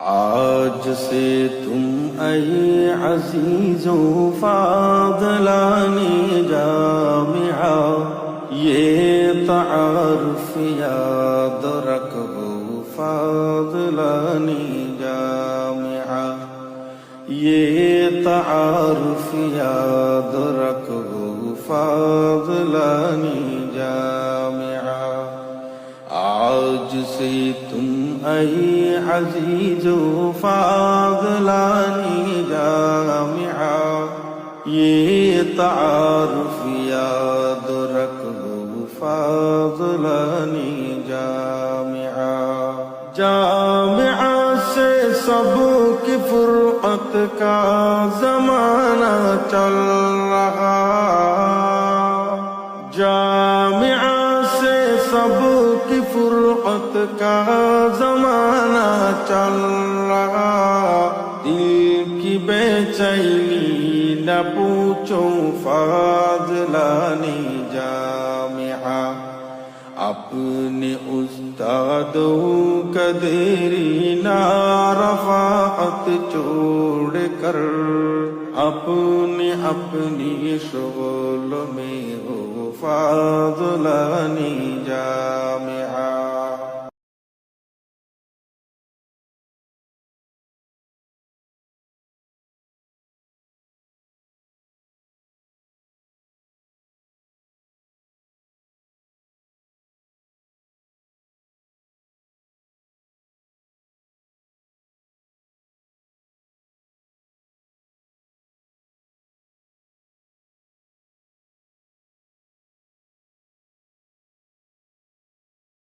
آج سے تم اے عزیز و فاضلانی جامعہ، یہ تعارف یاد رکھو فاضلانی جامعہ، یہ تعارف یاد رکھو فاضلانی جامعہ۔ تم اے عزیز و فاضلانی جامعہ یہ تعارف یاد رکھو فاضلانی جامعہ جامعہ سے سب کی فرقت کا زمانہ چل کی فرقت کا زمانہ چل رہا۔ دل کی بے چینی نہ پوچھو فاضلانی جامعہ۔ اپنے استادوں کا دیری نارفاقت چھوڑ کر اپنے اپنی شغل میں ہو فاضلانی جامعہ